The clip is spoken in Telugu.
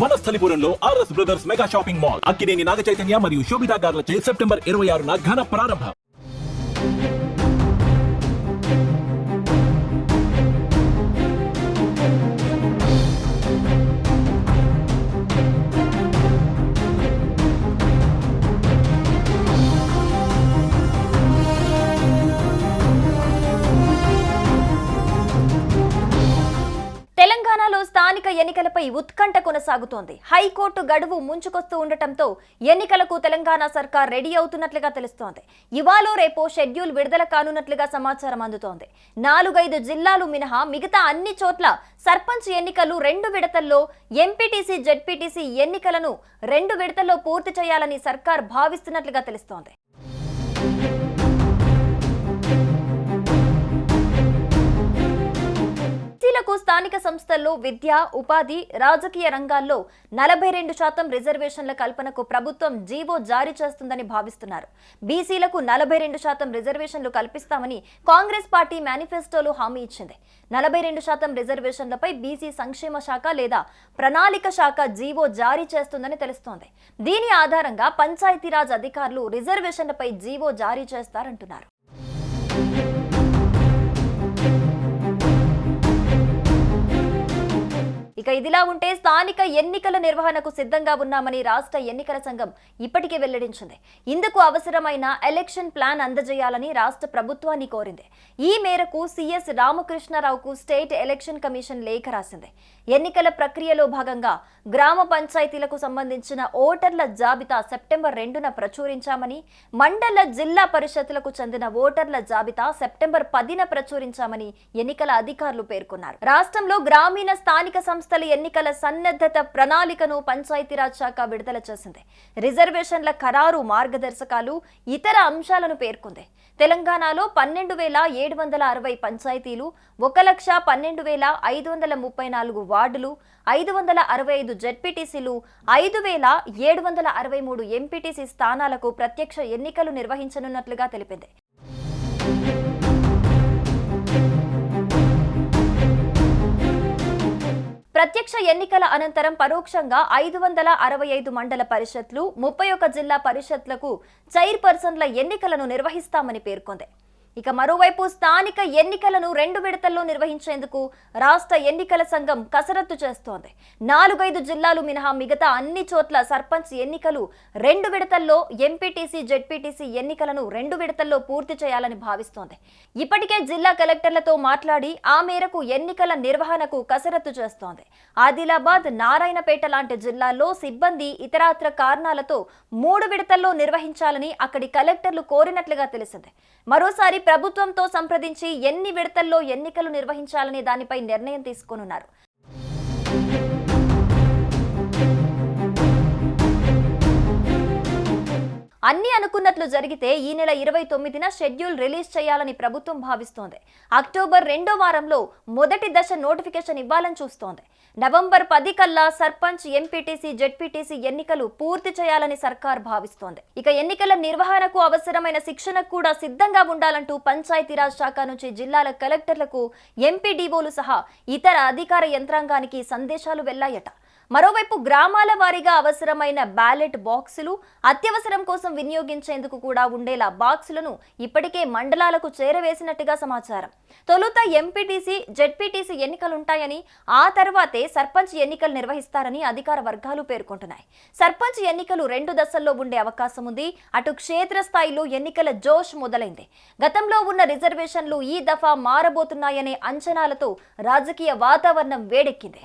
వనస్థలిపురంలో RS brothers mega shopping mall Akkineni Naga Chaitanya మరియు శోభితా గార్లచే సెప్టెంబర్ ఇరవై ఆరున ఘన ప్రారంభం. జిల్లాలో స్థానిక ఎన్నికలపై ఉత్కంఠ కొనసాగుతోంది. హైకోర్టు గడువు ముంచుకొస్తూ ఉండటంతో ఎన్నికలకు తెలంగాణ సర్కార్ రెడీ అవుతున్నట్లుగా తెలుస్తోంది. ఇవాళ రేపో షెడ్యూల్ విడుదల కానున్నట్లుగా సమాచారం అందుతోంది. నాలుగైదు జిల్లాలు మినహా మిగతా అన్ని చోట్ల సర్పంచ్ ఎన్నికలు రెండు విడతల్లో ఎంపీటీసీ జెడ్పీటీసీ ఎన్నికలను రెండు విడతల్లో పూర్తి చేయాలని సర్కార్ భావిస్తున్నట్లుగా తెలుస్తోంది. మేరకు స్థానిక సంస్థల్లో విద్య ఉపాధి రాజకీయ రంగాల్లో నలభై రెండు శాతం రిజర్వేషన్ల కల్పనకు ప్రభుత్వం జీవో జారీ చేస్తుందని భావిస్తున్నారు. బీసీలకు నలభై రెండు శాతం రిజర్వేషన్లు కల్పిస్తామని కాంగ్రెస్ పార్టీ మేనిఫెస్టోలో హామీ ఇచ్చింది. నలభై రెండు శాతం రిజర్వేషన్లపై బీసీ సంక్షేమ శాఖ లేదా ప్రణాళిక శాఖ జీవో జారీ చేస్తుందని తెలుస్తోంది. దీని ఆధారంగా పంచాయతీరాజ్ అధికారులు రిజర్వేషన్లపై జీవో జారీ చేస్తారంటున్నారు. ఇక ఇదిలా ఉంటే స్థానిక ఎన్నికల నిర్వహణకు సిద్ధంగా ఉన్నామని రాష్ట్ర ఎన్నికల సంఘం ఇప్పటికే వెల్లడించింది. ఇందుకు అవసరమైన ఎలక్షన్ ప్లాన్ అందజేయాలని రాష్ట్ర ప్రభుత్వాన్ని కోరింది. ఈ మేరకు సిఎస్ రామకృష్ణారావుకు స్టేట్ ఎలక్షన్ కమిషన్ లేఖ రాసింది. ఎన్నికల ప్రక్రియలో భాగంగా గ్రామ పంచాయతీలకు సంబంధించిన ఓటర్ల జాబితా సెప్టెంబర్ రెండున ప్రచురించామని మండల జిల్లా పరిషత్లకు చెందిన ఓటర్ల జాబితా సెప్టెంబర్ పదిన ప్రచురించామని ఎన్నికల అధికారులు పేర్కొన్నారు. రాష్ట్రంలో గ్రామీణ స్థానిక సంస్థ సంస్థల ఎన్నికల సన్నద్ధత ప్రణాళికను పంచాయతీరాజ్ శాఖ విడుదల చేసింది. రిజర్వేషన్ల ఖరారు మార్గదర్శకాలు ఇతర అంశాలను పేర్కొంది. తెలంగాణలో పన్నెండు వేల ఏడు వందల అరవై పంచాయతీలు ఒక లక్ష పన్నెండు వేల ఐదు వందల ముప్పై నాలుగు వార్డులు ఐదు వందల అరవై ఐదు జెడ్పీటీసీలు ఐదు వేల ఏడు వందల అరవై మూడు ఎంపీటీసీ స్థానాలకు ప్రత్యక్ష ఎన్నికలు నిర్వహించనున్నట్లుగా తెలిపింది. ప్రత్యక్ష ఎన్నికల అనంతరం పరోక్షంగా ఐదు వందల అరవై ఐదు మండల పరిషత్లు ముప్పై ఒక జిల్లా పరిషత్లకు చైర్పర్సన్ల ఎన్నికలను నిర్వహిస్తామని పేర్కొంది. ఇక మరోవైపు స్థానిక ఎన్నికలను రెండు విడతల్లో నిర్వహించేందుకు రాష్ట్ర ఎన్నికల సంఘం కసరత్తు చేస్తోంది. నాలుగైదు జిల్లాలు మినహా మిగతా అన్ని చోట్ల సర్పంచ్ ఎన్నికలు రెండు విడతల్లో ఎంపీటీసీ జెడ్పీటీసీ ఎన్నికలను రెండు విడతల్లో పూర్తి చేయాలని భావిస్తోంది. ఇప్పటికే జిల్లా కలెక్టర్లతో మాట్లాడి ఆ మేరకు ఎన్నికల నిర్వహణకు కసరత్తు చేస్తోంది. ఆదిలాబాద్ నారాయణపేట లాంటి జిల్లాల్లో సిబ్బంది ఇతరాత్ర కారణాలతో మూడు విడతల్లో నిర్వహించాలని అక్కడి కలెక్టర్లు కోరినట్లుగా తెలిసింది. మరోసారి ప్రభుత్వంతో సంప్రదించి ఎన్ని విడతల్లో ఎన్నికలు నిర్వహించాలనే దానిపై నిర్ణయం తీసుకోనున్నారు. అన్ని అనుకున్నట్లు జరిగితే ఈ నెల ఇరవై తొమ్మిదిన షెడ్యూల్ రిలీజ్ చేయాలని ప్రభుత్వం భావిస్తోంది. అక్టోబర్ రెండో వారంలో మొదటి దశ నోటిఫికేషన్ ఇవ్వాలని చూస్తోంది. నవంబర్ పది కల్లా సర్పంచ్ ఎంపీటీసీ జెడ్పీటీసీ ఎన్నికలు పూర్తి చేయాలని సర్కార్ భావిస్తోంది. ఇక ఎన్నికల నిర్వహణకు అవసరమైన శిక్షణకు కూడా సిద్ధంగా ఉండాలంటూ పంచాయతీరాజ్ శాఖ నుంచి జిల్లాల కలెక్టర్లకు ఎంపీడీఓలు సహా ఇతర అధికార యంత్రాంగానికి సందేశాలు వెళ్ళాయట. మరోవైపు గ్రామాల వారీగా అవసరమైన బ్యాలెట్ బాక్సులు అత్యవసరం కోసం వినియోగించేందుకు కూడా ఉండేలా బాక్సులను ఇప్పటికే మండలాలకు చేరవేసినట్టుగా సమాచారం. తొలుత ఎంపీటీసీ జెడ్పీటీసీ ఎన్నికలుంటాయని ఆ తర్వాతే సర్పంచ్ ఎన్నికలు నిర్వహిస్తారని అధికార వర్గాలు పేర్కొంటున్నాయి. సర్పంచ్ ఎన్నికలు రెండు దశల్లో ఉండే అవకాశం ఉంది. అటు క్షేత్రస్థాయిలో ఎన్నికల జోష్ మొదలైంది. గతంలో ఉన్న రిజర్వేషన్లు ఈ దఫా మారబోతున్నాయనే అంచనాలతో రాజకీయ వాతావరణం వేడెక్కింది.